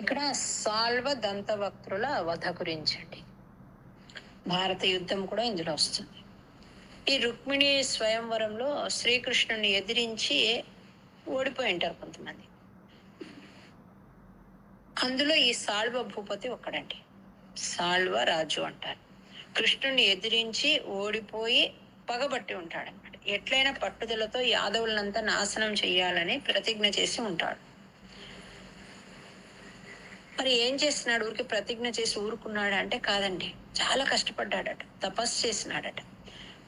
ఇక్కడ సాల్వ దంతవక్తుల వధ గురించండి. భారత యుద్ధం కూడా ఇందులో వస్తుంది. ఈ రుక్మిణి స్వయంవరంలో శ్రీకృష్ణుని ఎదిరించి ఓడిపోయి ఉంటారు కొంతమంది. అందులో ఈ సాల్వ భూపతి ఒక్కడండి. సాల్వ రాజు అంటారు. కృష్ణుని ఎదిరించి ఓడిపోయి పగబట్టి ఉంటాడనమాట ఎట్లయినా పట్టుదలతో యాదవులంతా నాశనం చేయాలని ప్రతిజ్ఞ చేసి ఉంటాడు. మరి ఏం చేస్తున్నాడు? ఊరికి ప్రతిజ్ఞ చేసి ఊరుకున్నాడు అంటే కాదండి. చాలా కష్టపడ్డాడట. తపస్సు చేసినాడట.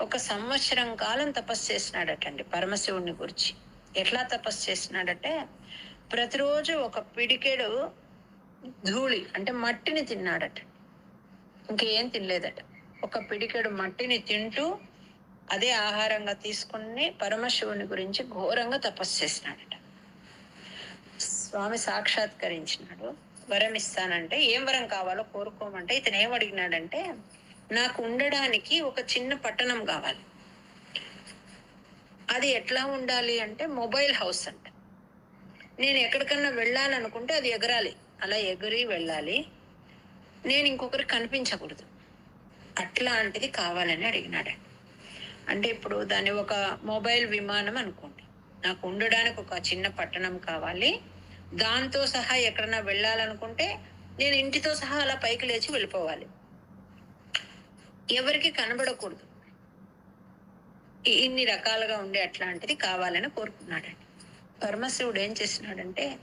ఒక సంవత్సరం కాలం తపస్సు చేసినాడట అండి పరమశివుడిని గురించి. ఎట్లా తపస్సు చేసినాడంటే ప్రతిరోజు ఒక పిడికెడు ధూళి అంటే మట్టిని తిన్నాడట. ఇంకేం తినలేదట. ఒక పిడికెడు మట్టిని తింటూ అదే ఆహారంగా తీసుకుని పరమశివుని గురించి ఘోరంగా తపస్సు చేసినాడట. స్వామి సాక్షాత్కరించినాడు. వరం ఇస్తానంటే ఏం వరం కావాలో కోరుకోమంటే ఇతను ఏం అడిగినాడంటే నాకు ఉండడానికి ఒక చిన్న పట్టణం కావాలి. అది ఎట్లా ఉండాలి అంటే మొబైల్ హౌస్ అంట. నేను ఎక్కడికన్నా వెళ్ళాలనుకుంటే అది ఎగరాలి. అలా ఎగిరి వెళ్ళాలి. నేను ఇంకొకరికి కనిపించకూడదు. అట్లాంటిది కావాలని అడిగినాడు. అంటే ఇప్పుడు దాన్ని ఒక మొబైల్ విమానం అనుకోండి. నాకు ఉండడానికి ఒక చిన్న పట్టణం కావాలి. దాంతో సహా ఎక్కడన్నా వెళ్ళాలనుకుంటే నేను ఇంటితో సహా అలా పైకి లేచి వెళ్ళిపోవాలి. ఎవరికి కనబడకూడదు. ఇన్ని రకాలుగా ఉండే అట్లాంటిది కావాలని కోరుకున్నాడండి. పరమశివుడు ఏం చేసినాడంటే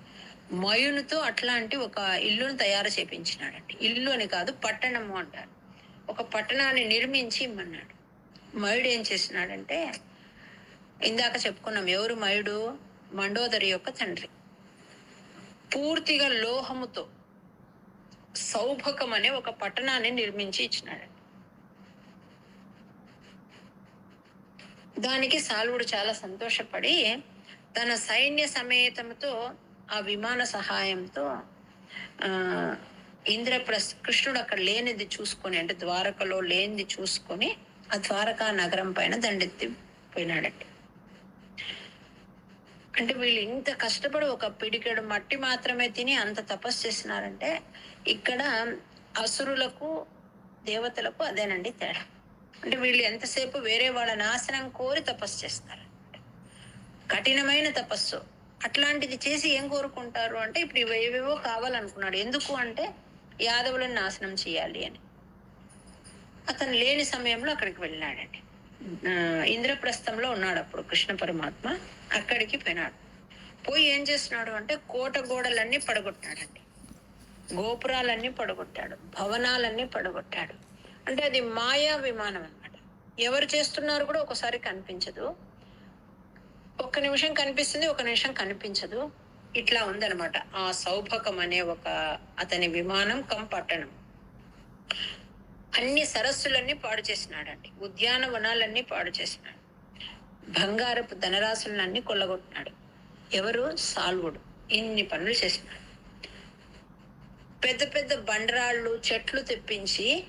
మయునితో అట్లాంటి ఒక ఇల్లును తయారు చేపించినాడండి. ఇల్లు అని కాదు పట్టణము అంటారు. ఒక పట్టణాన్ని నిర్మించి ఇమ్మన్నాడు. మయుడు ఏం చేసినాడంటే ఇందాక చెప్పుకున్నాం ఎవరు మయుడు? మండోదరి యొక్క తండ్రి. పూర్తిగా లోహముతో సౌభకం అనే ఒక పట్టణాన్ని నిర్మించి ఇచ్చినాడు. దానికి సాల్వుడు చాలా సంతోషపడి తన సైన్య సమేతంతో ఆ విమాన సహాయంతో ఆ ఇంద్రప్రస్ కృష్ణుడు అక్కడ లేనిది చూసుకొని అంటే ద్వారకలో లేనిది చూసుకొని ఆ ద్వారకా నగరం పైన దండెత్తి పోయినాడండి అంటే వీళ్ళు ఇంత కష్టపడి ఒక పిడికెడు మట్టి మాత్రమే తిని అంత తపస్సు చేసినారంటే ఇక్కడ అసురులకు దేవతలకు అదేనండి తేడా. అంటే వీళ్ళు ఎంతసేపు వేరే వాళ్ళ నాశనం కోరి తపస్సు చేస్తారు. కఠినమైన తపస్సు. అట్లాంటిది చేసి ఏం కోరుకుంటారు అంటే ఇప్పుడు ఇవేవేవో కావాలనుకున్నాడు. ఎందుకు అంటే యాదవులను నాశనం చేయాలి అని. అతను లేని సమయంలో అక్కడికి వెళ్ళినాడండి. ఇంద్రప్రస్థంలో ఉన్నాడు అప్పుడు కృష్ణ పరమాత్మ. అక్కడికి పోయినాడు. పోయి ఏం చేస్తున్నాడు అంటే కోట గోడలన్నీ పడగొట్టాడండి. గోపురాలన్నీ పడగొట్టాడు. భవనాలన్నీ పడగొట్టాడు. అంటే అది మాయా విమానం అన్నమాట. ఎవరు చేస్తున్నారు కూడా ఒకసారి కనిపించదు. ఒక్క నిమిషం కనిపిస్తుంది ఒక నిమిషం కనిపించదు. ఇట్లా ఉందన్నమాట. ఆ సౌభకం అనే ఒక అతని విమానం కం పట్టణం అన్ని సరస్సులన్నీ పాడు చేసినాడండి. ఉద్యానవనాలన్నీ పాడు చేసినాడు. బంగారపు ధనరాశులన్నీ కొల్లగొట్టినాడు. ఎవరు? సాల్వుడు. ఇన్ని పనులు చేసినాడు. పెద్ద పెద్ద బండరాళ్ళు చెట్లు తెప్పించి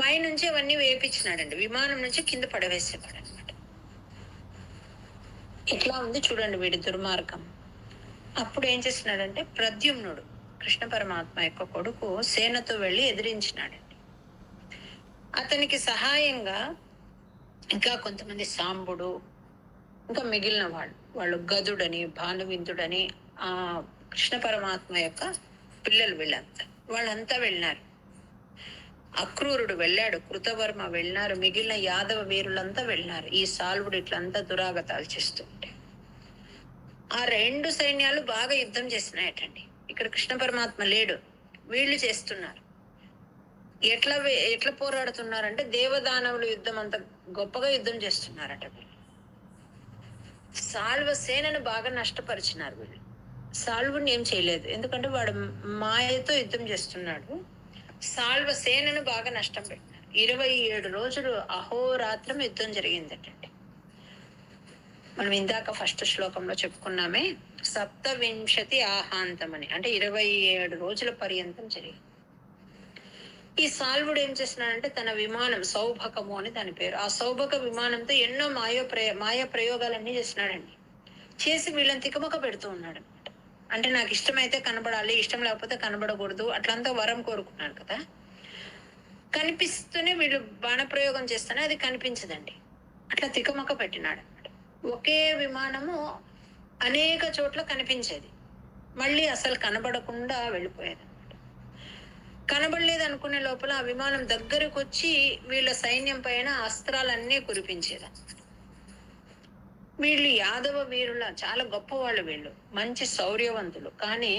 పైనుంచి అవన్నీ వేపించినాడండి విమానం నుంచి కింద పడవేసేవాడు అనమాట ఇట్లా ఉంది చూడండి వీడి దుర్మార్గం. అప్పుడు ఏం చేసినాడంటే ప్రద్యుమ్నుడు కృష్ణ పరమాత్మ యొక్క కొడుకు సేనతో వెళ్ళి ఎదిరించినాడు. అతనికి సహాయంగా ఇంకా కొంతమంది సాంబుడు ఇంకా మిగిలిన వాళ్ళు వాళ్ళు గదుడని భానువిందుడని ఆ కృష్ణ పరమాత్మ యొక్క పిల్లలు వీళ్ళంతా. వాళ్ళంతా వెళ్ళినారు. అక్రూరుడు వెళ్ళాడు కృతవర్మ వెళ్ళినారు మిగిలిన యాదవ వీరులంతా వెళ్ళినారు. ఈ సాల్వుడు ఇట్లంతా దురాగతాలు చేస్తుంటే. ఆ రెండు సైన్యాలు బాగా యుద్ధం చేసినాయటండి. ఇక్కడ కృష్ణ పరమాత్మ లేడు. వీళ్ళు చేస్తున్నారు. ఎట్లా ఎట్లా పోరాడుతున్నారంటే దేవదానవుల యుద్ధం అంత గొప్పగా యుద్ధం చేస్తున్నారట వీళ్ళు. సాల్వ సేనను బాగా నష్టపరిచినారు వీళ్ళు. సాల్వుని ఏం చేయలేదు. ఎందుకంటే వాడు మాయతో యుద్ధం చేస్తున్నాడు. సాల్వ సేనను బాగా నష్టం పెట్టినారు. ఇరవై ఏడు రోజులు అహోరాత్రం యుద్ధం జరిగిందటండి మనం ఇందాక ఫస్ట్ శ్లోకంలో చెప్పుకున్నామే సప్తవింశతి ఆహాంతం అని అంటే ఇరవై ఏడు రోజుల పర్యంతం జరిగింది. ఈ సాల్వుడు ఏం చేస్తున్నాడంటే తన విమానం సౌభకము అని దాని పేరు. ఆ సౌభక విమానంతో ఎన్నో మాయో ప్రయ మాయా ప్రయోగాలన్నీ చేసినాడండి చేసి వీళ్ళని తికమక పెడుతూ ఉన్నాడు అనమాట అంటే నాకు ఇష్టమైతే కనబడాలి ఇష్టం లేకపోతే కనబడకూడదు అట్లంతా వరం కోరుకున్నాడు కదా. కనిపిస్తూనే వీళ్ళు బాణప్రయోగం చేస్తేనే అది కనిపించదండి. అట్లా తికమక పెట్టినాడు ఒకే విమానము అనేక చోట్ల కనిపించేది. మళ్ళీ అసలు కనబడకుండా వెళ్ళిపోయేది. కనబడలేదు అనుకునే లోపల ఆ విమానం దగ్గరకు వచ్చి వీళ్ళ సైన్యం పైన అస్త్రాలన్నీ కురిపించేది. వీళ్ళు యాదవ వీరుల చాలా గొప్ప వాళ్ళు వీళ్ళు మంచి శౌర్యవంతులు. కానీ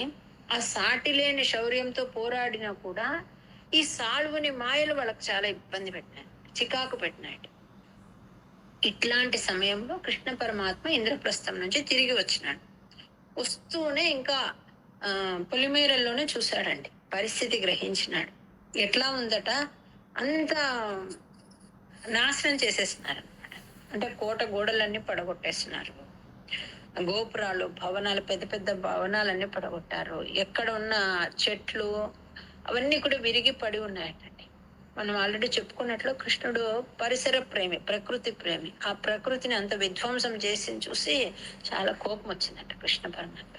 ఆ సాటి లేని శౌర్యంతో పోరాడినా కూడా ఈ సాల్వుని మాయలు వాళ్ళకి చాలా ఇబ్బంది పెట్టినాయి చికాకు పెట్టినాయి ఇట్లాంటి సమయంలో కృష్ణ పరమాత్మ ఇంద్రప్రస్థం నుంచి తిరిగి వచ్చినాడు. వస్తూనే ఇంకా ఆ పొలిమేరల్లోనే చూశాడండి. పరిస్థితి గ్రహించినాడు. ఎట్లా ఉందట? అంత నాశనం చేసేస్తున్నారు అంటే కోట గోడలన్నీ పడగొట్టేస్తున్నారు గోపురాలు భవనాలు పెద్ద పెద్ద భవనాలన్నీ పడగొట్టారు. ఎక్కడ ఉన్న చెట్లు అవన్నీ కూడా విరిగి పడి ఉన్నాయటండి. మనం ఆల్రెడీ చెప్పుకున్నట్లు కృష్ణుడు పరిసర ప్రేమి ప్రకృతి ప్రేమి. ఆ ప్రకృతిని అంత విధ్వంసం చేసి చూసి చాలా కోపం వచ్చిందట కృష్ణ పరమాత్మ.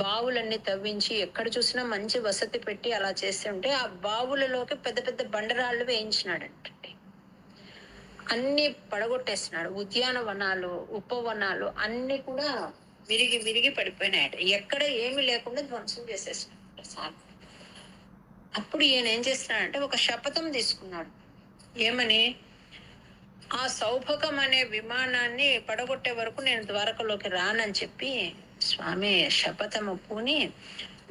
బావులన్నీ తవ్వించి ఎక్కడ చూసినా మంచి వసతి పెట్టి అలా చేస్తుంటే ఆ బావులలోకి పెద్ద పెద్ద బండరాళ్ళు వేయించినాడంటండి. అన్ని పడగొట్టేస్తున్నాడు. ఉద్యానవనాలు ఉపవనాలు అన్ని కూడా విరిగి విరిగి పడిపోయినాయట. ఎక్కడ ఏమీ లేకుండా ధ్వంసం చేసేస్తున్నాడు సార్ అప్పుడు ఈయన ఏం చేస్తున్నాడంటే ఒక శపథం తీసుకున్నాడు. ఏమని? ఆ సౌభకం అనే విమానాన్ని పడగొట్టే వరకు నేను ద్వారకలోకి రానని చెప్పి స్వామి శపథము పూని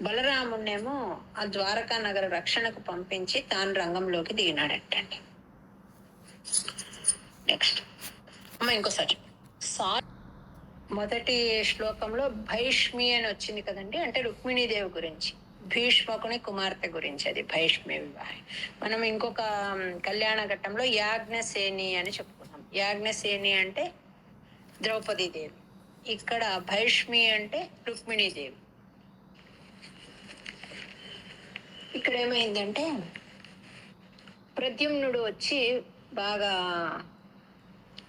బలరాముణ్ణేమో ఆ ద్వారకా నగర రక్షణకు పంపించి తాను రంగంలోకి దిగినాడటండి. నెక్స్ట్ అమ్మ ఇంకోసారి సా మొదటి శ్లోకంలో భైష్మి అని వచ్చింది కదండి అంటే రుక్మిణీదేవి గురించి. భీష్మకుని కుమార్తె గురించి అది భైష్మి వివాహం. మనం ఇంకొక కళ్యాణ ఘట్టంలో యాజ్ఞసేని అని చెప్పుకున్నాం. యాజ్ఞసేని అంటే ద్రౌపది దేవి ఇక్కడ భైష్మి అంటే రుక్మిణీదేవి ఇక్కడ ఏమైందంటే ప్రద్యుమ్నుడు వచ్చి బాగా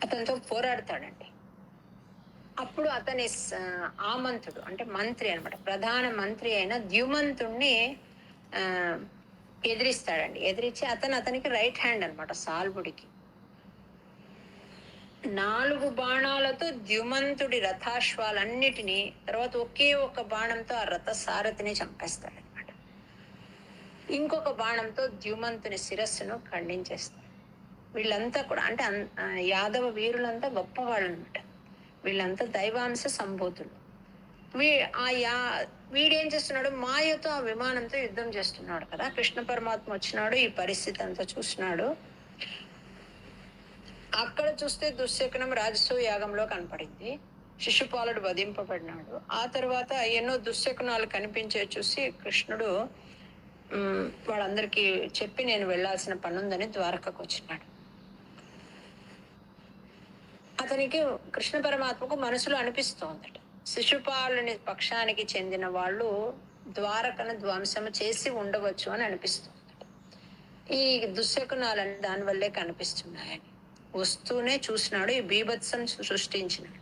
అతనితో పోరాడతాడండి. అప్పుడు అతని ఆమంతుడు అంటే మంత్రి అన్నమాట ప్రధాన మంత్రి అయిన ద్యుమంతుణ్ణి ఆ, ఎదిరిస్తాడండి. ఎదిరించి అతను అతనికి రైట్ హ్యాండ్ అన్నమాట సాల్వుడికి నాలుగు బాణాలతో ద్యుమంతుడి రథాశ్వాలన్నిటినీ తర్వాత ఒకే ఒక బాణంతో ఆ రథ సారథిని చంపేస్తాడనమాట ఇంకొక బాణంతో ద్యుమంతుని శిరస్సును ఖండించేస్తాడు వీళ్ళంతా కూడా అంటే యాదవ వీరులంతా గొప్పవాళ్ళు అనమాట వీళ్ళంతా దైవాంశ సంభూతులు. వీ ఆ యా వీడేం చేస్తున్నాడు? మాయతో ఆ విమానంతో యుద్ధం చేస్తున్నాడు కదా. కృష్ణ పరమాత్మ వచ్చినాడు ఈ పరిస్థితి అంతా చూసినాడు అక్కడ చూస్తే దుశ్శకనం రాజసూ యాగంలో కనపడింది. శిశుపాలుడు వధింపబడినాడు. ఆ తర్వాత ఎన్నో దుశ్శకునాలు కనిపించే చూసి కృష్ణుడు వాళ్ళందరికీ చెప్పి నేను వెళ్ళాల్సిన పని ఉందని ద్వారకకు వచ్చినాడు. అతనికి కృష్ణ పరమాత్మకు మనసులో అనిపిస్తోందట. శిశుపాలుని పక్షానికి చెందిన వాళ్ళు ద్వారకను ధ్వంసము చేసి ఉండవచ్చు అని అనిపిస్తుంది ఈ దుశ్శకునాలని దానివల్లే కనిపిస్తున్నాయని. వస్తూనే చూసినాడు ఈ బీభత్సం సృష్టించినాడు.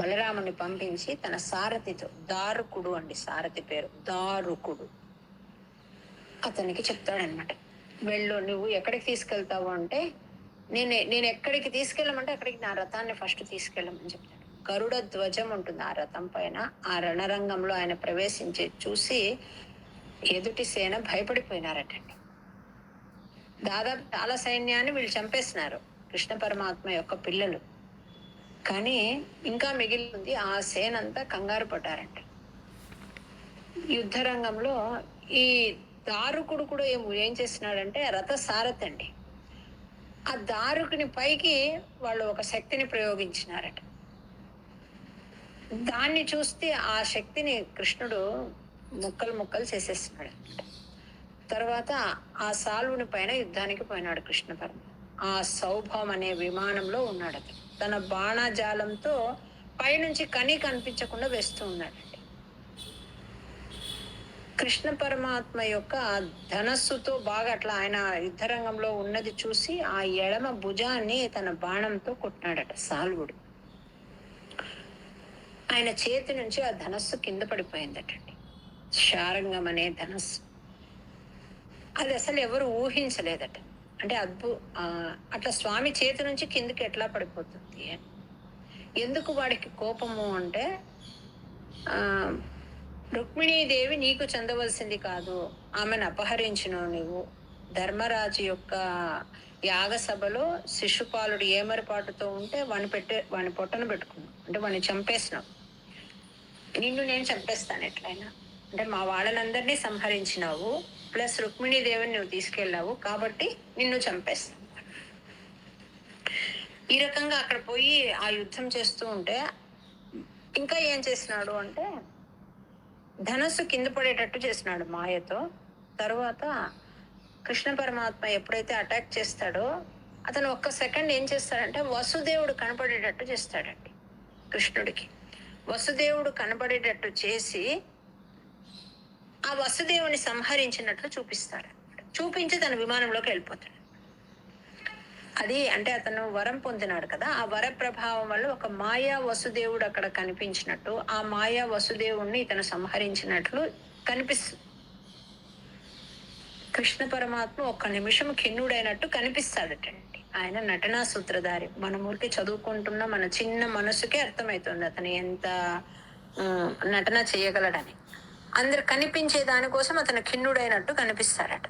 బలరాముని పంపించి తన సారథితో దారుకుడు అండి సారథి పేరు దారుకుడు. అతనికి చెప్తాడనమాట వెళ్ళు నువ్వు ఎక్కడికి తీసుకెళ్తావు అంటే నేను నేను ఎక్కడికి తీసుకెళ్ళమంటే అక్కడికి నా రథాన్ని ఫస్ట్ తీసుకెళ్ళమని చెప్తాడు. గరుడ ధ్వజం ఉంటుంది ఆ రథం పైన ఆ రణరంగంలో ఆయన ప్రవేశించి చూసి ఎదుటి సేన భయపడిపోయినారటండి. దాదాపు చాలా సైన్యాన్ని వీళ్ళు చంపేసినారు. కృష్ణ పరమాత్మ యొక్క పిల్లలు. కానీ ఇంకా మిగిలి ఉంది ఆ సేనంతా కంగారు పడ్డారంట. యుద్ధ రంగంలో ఈ దారుకుడు కూడా ఏం ఏం చేస్తున్నాడంటే రథ సారథ్ అండి. ఆ దారుకుని పైకి వాళ్ళు ఒక శక్తిని ప్రయోగించినారట. దాన్ని చూస్తే ఆ శక్తిని కృష్ణుడు ముక్కలు ముక్కలు చేసేస్తున్నాడు. తర్వాత ఆ సాల్వుని పైన యుద్ధానికి పోయినాడు కృష్ణ పరమ. ఆ సౌభం అనే విమానంలో ఉన్నాడు అతను. తన బాణాజాలంతో పైనుంచి కని కనిపించకుండా వేస్తూ ఉన్నాడండి కృష్ణ పరమాత్మ యొక్క ధనస్సుతో బాగా అట్లా ఆయన యుద్ధరంగంలో ఉన్నది చూసి ఆ ఎడమ భుజాన్ని తన బాణంతో కొట్టినాడట సాల్వుడు. ఆయన చేతి నుంచి ఆ ధనస్సు కింద పడిపోయిందటండి. శారంగం అనే ధనస్సు. అది అసలు ఎవరు ఊహించలేదట. అంటే అద్భు అట్లా స్వామి చేతి నుంచి కిందకి ఎట్లా పడిపోతుంది? ఎందుకు వాడికి కోపము అంటే రుక్మిణీదేవి నీకు చెందవలసింది కాదు ఆమెను అపహరించినావు నువ్వు ధర్మరాజు యొక్క యాగసభలో శిశుపాలుడు ఏమరపాటుతో ఉంటే వాడిని పెట్టే వాని పొట్టను పెట్టుకున్నావు. అంటే వాడిని చంపేసినావు. నిన్ను నేను చంపేస్తాను ఎట్లయినా. అంటే మా వాళ్ళనందరినీ సంహరించినావు. ప్లస్ రుక్మిణీదేవిని నువ్వు తీసుకెళ్ళావు కాబట్టి నిన్ను చంపేస్తాను ఈ రకంగా అక్కడ పోయి ఆ యుద్ధం చేస్తూ ఉంటే ఇంకా ఏం చేసినాడు అంటే ధనస్సు కింద పడేటట్టు చేసినాడు మాయతో. తర్వాత కృష్ణ పరమాత్మ ఎప్పుడైతే అటాక్ చేస్తాడో అతను ఒక్క సెకండ్ ఏం చేస్తాడంటే వసుదేవుడు కనపడేటట్టు చేస్తాడండి కృష్ణుడికి. వసుదేవుడు కనపడేటట్టు చేసి ఆ వసుదేవుని సంహరించినట్లు చూపిస్తాడు చూపించి తన విమానంలోకి వెళ్ళిపోతాడు. అది అంటే అతను వరం పొందినాడు కదా ఆ వర ప్రభావం వల్ల ఒక మాయా వసుదేవుడు అక్కడ కనిపించినట్టు ఆ మాయా వసుదేవుణ్ణి ఇతను సంహరించినట్లు కనిపిస్తుంది కృష్ణ పరమాత్మ ఒక్క నిమిషం ఖిన్నుడైనట్టు కనిపిస్తాడటండి. ఆయన నటనా సూత్రధారి. మన ఊరికి చదువుకుంటున్న మన చిన్న మనసుకే అర్థమవుతుంది అతను ఎంత నటన చేయగలడని. అందరు కనిపించే దానికోసం అతను ఖిన్నుడైనట్టు కనిపిస్తాడట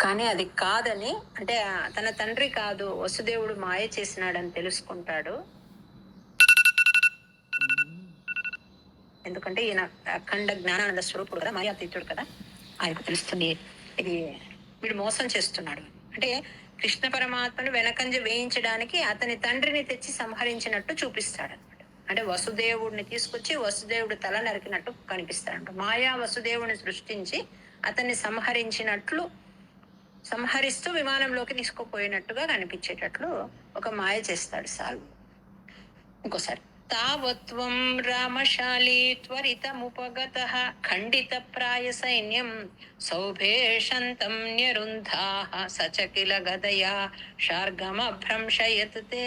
కానీ అది కాదని అంటే తన తండ్రి కాదు వసుదేవుడు మాయ చేసినాడని తెలుసుకుంటాడు. ఎందుకంటే ఈయన అఖండ జ్ఞానానంద స్వరూపుడు కదా మాయాతీతుడు కదా. ఆయనకు తెలుస్తుంది ఇది వీడు మోసం చేస్తున్నాడు. అంటే కృష్ణ పరమాత్మను వెనకంజ వేయించడానికి అతని తండ్రిని తెచ్చి సంహరించినట్టు చూపిస్తాడు. అంటే వసుదేవుడిని తీసుకొచ్చి వసుదేవుడు తల నరికినట్టు కనిపిస్తాడంట మాయా వసుదేవుని సృష్టించి అతన్ని సంహరించినట్లు సంహరిస్తూ విమానంలోకి తీసుకుపోయినట్టుగా కనిపించేటట్లు ఒక మాయ చేస్తాడు సాల్వ్ ఇంకోసారి. తావత్వం రామశాలి త్వరితముపగత ఖండిత ప్రాయ సైన్యం సౌభేషంతం న్యరుంధా సచకిల గదయా శార్గమభ్రంశయత్ తే.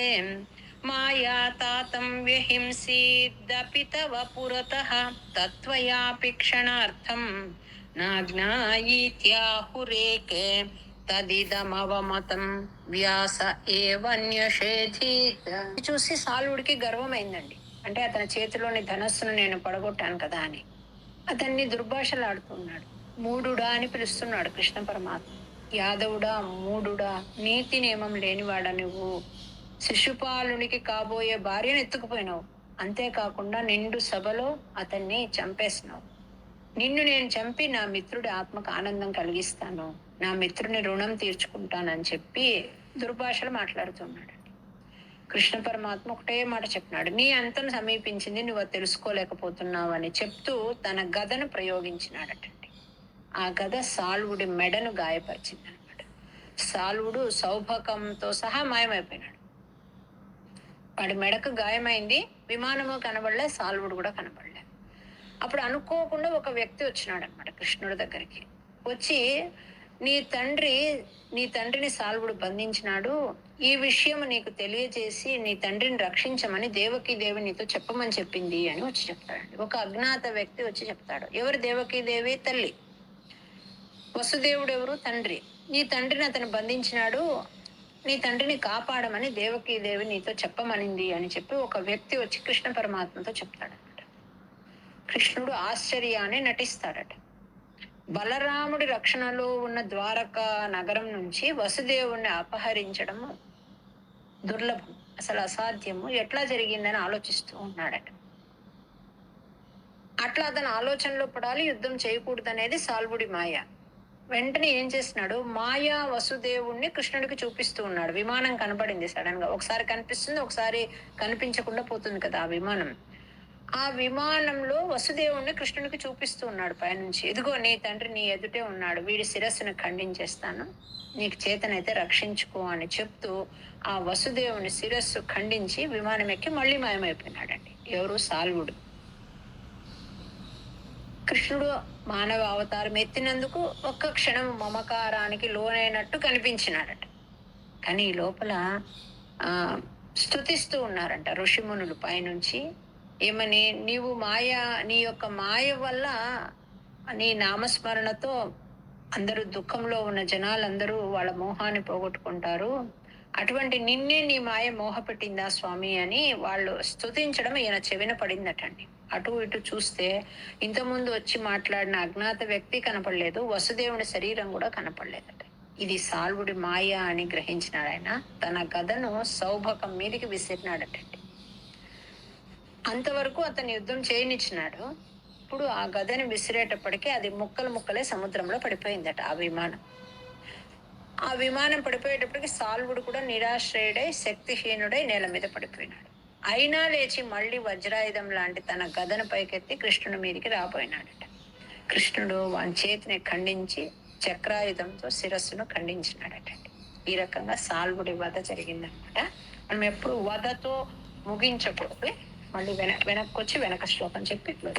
మాయా తాతం వ్యహింసీదపి తవ పురతః తత్వయాపి క్షణార్థం నాజ్ఞాయీత్యాహురేకే తదిదమవమతం వ్యాస ఏవన్యషేధీత చూసి సాలుడికి గర్వమైందండి. అంటే అతని చేతిలోని ధనస్సును నేను పడగొట్టాను కదా అని. అతన్ని దుర్భాషలాడుతున్నాడు. మూడుడా అని పిలుస్తున్నాడు కృష్ణ పరమాత్మ. యాదవుడా మూడుడా నీతి నియమం లేనివాడా నువ్వు శిశుపాలునికి కాబోయే భార్యను ఎత్తుకుపోయినావు. అంతేకాకుండా నిండు సభలో అతన్ని చంపేసినావు. నిన్ను నేను చంపి నా మిత్రుడి ఆత్మకు ఆనందం కలిగిస్తాను. నా మిత్రుని రుణం తీర్చుకుంటానని చెప్పి దుర్భాషలు మాట్లాడుతున్నాడు. కృష్ణ పరమాత్మ ఒకటే మాట చెప్పినాడు. నీ అంతం సమీపించింది నువ్వు తెలుసుకోలేకపోతున్నావు అని చెప్తూ తన గదను ప్రయోగించినాడటండి ఆ గద సాల్వుడి మెడను గాయపరిచింది అనమాట సాల్వుడు సౌభకంతో సహా మాయమైపోయినాడు. వాడి మెడకు గాయమైంది విమానము కనబడలే సాల్వుడు కూడా కనబడలే. అప్పుడు అనుకోకుండా ఒక వ్యక్తి వచ్చినాడు అనమాట కృష్ణుడి దగ్గరికి. వచ్చి నీ తండ్రి నీ తండ్రిని సాల్వుడు బంధించినాడు. ఈ విషయం నీకు తెలియజేసి నీ తండ్రిని రక్షించమని దేవకి దేవి నీతో చెప్పమని చెప్పింది అని వచ్చి చెప్తాడండి. ఒక అజ్ఞాత వ్యక్తి వచ్చి చెప్తాడు. ఎవరు దేవకీ దేవి తల్లి. వసుదేవుడు ఎవరు తండ్రి. నీ తండ్రిని అతను బంధించినాడు. నీ తండ్రిని కాపాడమని దేవకీదేవి నీతో చెప్పమనింది అని చెప్పి ఒక వ్యక్తి వచ్చి కృష్ణ పరమాత్మతో చెప్తాడనమాట కృష్ణుడు ఆశ్చర్యాన్ని నటిస్తాడట. బలరాముడి రక్షణలో ఉన్న ద్వారక నగరం నుంచి వసుదేవుణ్ణి అపహరించడము దుర్లభం అసలు అసాధ్యము. ఎట్లా జరిగిందని ఆలోచిస్తూ ఉన్నాడట. అట్లా అతను ఆలోచనలో పడాలి యుద్ధం చేయకూడదు అనేది సాల్వుడి మాయ. వెంటనే ఏం చేస్తున్నాడు? మాయా వసుదేవుణ్ణి కృష్ణుడికి చూపిస్తూ ఉన్నాడు. విమానం కనపడింది సడన్గా. ఒకసారి కనిపిస్తుంది ఒకసారి కనిపించకుండా పోతుంది కదా ఆ విమానం. ఆ విమానంలో వసుదేవుణ్ణి కృష్ణుడికి చూపిస్తూ ఉన్నాడు పైనుంచి. ఇదిగో నీ తండ్రి నీ ఎదుటే ఉన్నాడు. వీడి శిరస్సును ఖండించేస్తాను. నీకు చేతనైతే రక్షించుకో అని చెప్తూ ఆ వసుదేవుని శిరస్సు ఖండించి విమానం ఎక్కి మళ్ళీ మాయమైపోయినాడండి. ఎవరు? సాల్వుడు. కృష్ణుడు మానవ అవతారం ఎత్తినందుకు ఒక్క క్షణం మమకారానికి లోనైనట్టు కనిపించినాడట. కానీ ఈ లోపల స్థుతిస్తూ ఉన్నారంట ఋషిమునులు పైనుంచి. ఏమని నీవు మాయ నీ యొక్క మాయ వల్ల నీ నామస్మరణతో అందరూ దుఃఖంలో ఉన్న జనాలందరూ వాళ్ళ మోహాన్ని పోగొట్టుకుంటారు. అటువంటి నిన్నే నీ మాయ మోహపెట్టిందా స్వామి అని వాళ్ళు స్థుతించడం ఈయన చెవిన పడిందటండి. అటు ఇటు చూస్తే ఇంతకుముందు వచ్చి మాట్లాడిన అజ్ఞాత వ్యక్తి కనపడలేదు వసుదేవుని శరీరం కూడా కనపడలేదట. ఇది సాల్వుడి మాయ అని గ్రహించినాడు ఆయన. తన గదను సౌభకం మీదకి విసిరినాడటండి అంతవరకు అతను యుద్ధం చేయనిచ్చినాడు. ఇప్పుడు ఆ గదని విసిరేటప్పటికీ అది ముక్కలు ముక్కలే సముద్రంలో పడిపోయిందట ఆ విమానం. ఆ విమానం పడిపోయేటప్పటికి సాల్వుడు కూడా నిరాశ్రయుడై శక్తిహీనుడై నేల మీద పడిపోయినాడు. అయినా లేచి మళ్ళీ వజ్రాయుధం లాంటి తన గదను పైకెత్తి కృష్ణుడి మీదకి రాబోయినాడట. కృష్ణుడు వాని చేతిని ఖండించి చక్రాయుధంతో శిరస్సును ఖండించినాడట. ఈ రకంగా సాల్వుడి వధ జరిగిందనమాట. మనం ఎప్పుడు వధతో ముగించకూడదు. మళ్ళీ వెనక్ వెనక్కి వచ్చి వెనక శ్లోకం చెప్పి ఇట్లా